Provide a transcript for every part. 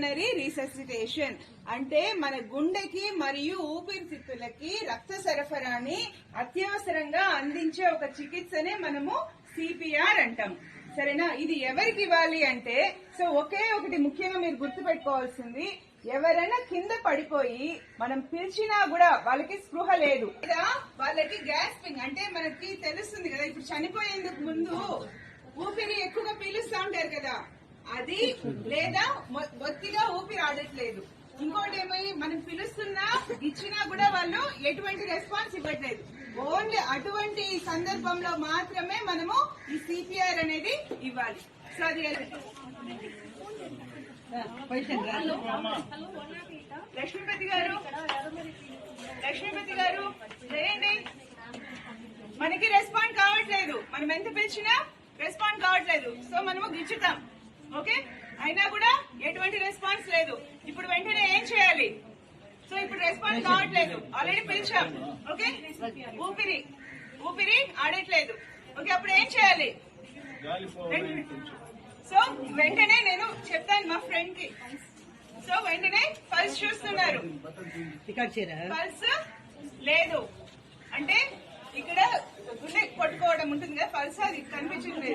Pulmonary రీసెసిటేషన్ అంటే మన గుండెకి మరియు ఊపిరితిత్తులకి రక్త సరఫరాని అత్యవసరంగా అందించే ఒక చికిత్సనే మనము సిపిఆర్ అంటాం. సరేనా? ఇది ఎవరికి ఇవ్వాలి అంటే సో ఒకే ఒకటి ముఖ్యంగా మీరు గుర్తుపెట్టుకోవాల్సింది ఎవరైనా కింద పడిపోయి మనం పిలిచినా కూడా వాళ్ళకి స్పృహ లేదు. వాళ్ళకి గ్యాస్పింగ్ అంటే మనకి తెలుస్తుంది కదా ఇప్పుడు చనిపోయేందుకు ముందు ఊపిరి ఎక్కువగా పీలుస్తా ఉంటారు కదా. అది లేదా బొత్తిగా ఊపిరి ఆడట్లేదు ఇంకోటి ఏమై మనం పిలుస్తున్నా ఇచ్చినా కూడా వాళ్ళు ఎటువంటి రెస్పాన్స్ ఇవ్వట్లేదు. ఓన్లీ అటువంటి సందర్భంలో మాత్రమే మనము ఈ సిపిఆర్ అనేది ఇవ్వాలి. సో అది లక్ష్మీపతి గారు లక్ష్మీపతి గారు చేయండి మనకి రెస్పాండ్ కావట్లేదు. మనం ఎంత పిలిచినా రెస్పాండ్ కావట్లేదు. సో మనము గిచ్చుతాం. ఓకే? అయినా కూడా ఎటువంటి రెస్పాన్స్ లేదు. ఇప్పుడు వెంటనే ఏం చేయాలి? సో ఇప్పుడు రెస్పాన్స్ కావట్లేదు ఆల్రెడీ పిలిచాం. ఓకే? ఊపిరి. ఊపిరి ఆడట్లేదు. ఓకే అప్పుడు ఏం చేయాలి? సో వెంటనే నేను చెప్తాను మా ఫ్రెండ్కి సో వెంటనే పల్స్ చూస్తున్నారు. పల్స్ లేదు. అంటే ఇక్కడ గుండె కొట్టుకోవడం ఉంటుంది కదా పల్స్ అది కనిపించింది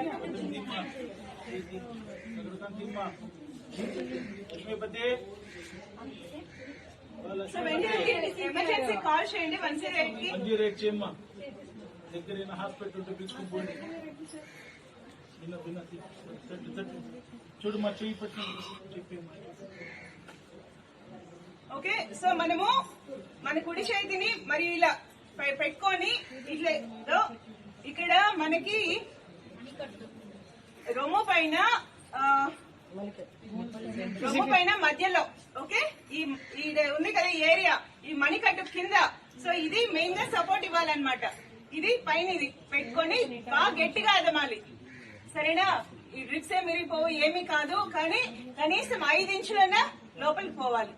ఎమర్జెన్సీ కాల్ చేయండి వన్ జీరో ఎయిట్కి. చేయమ్మా హాస్పిటల్ ఉంటే పిలుచుకుని భిన్న తట్టు తట్టు చూడు మా చెయ్యి పట్టిన చెప్పేమ్మా ఓకే సో మనము మన కుడి చేతిని మరి ఇలా పె- పెట్టుకొని ఇట్లా ఇక్కడ మనకి రొమ్ము పైన రొమ్ము పైన మధ్యలో ఓకే? ఈ ఉంది కదా ఈ ఏరియా ఈ మణికట్టు కింద. సో ఇది మెయిన్గా సపోర్ట్ ఇవ్వాలన్నమాట. ఇది పైన ఇది పెట్టుకొని బాగా గట్టిగా అదమాలి. సరేనా? ఈ డ్రిప్స్ ఏమి ఏమీ కాదు కానీ కనీసం ఐదు ఇంచులైనా లోపలికి పోవాలి.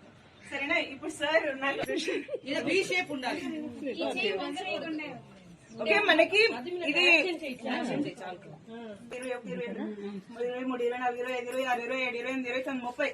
సరేనా? ఇప్పుడు సార్ ఉన్నారు. బి షేప్ ఉండాలి. ఓకే మనకి ఇది ఇరవై ఇరవై మూడు ఇరవై నాలుగు ఇరవై ఐదు ఇరవై ఆరు ఇరవై ఏడు ఇరవై ఎనిమిది ఇరవై తొమ్మిది ముప్పై.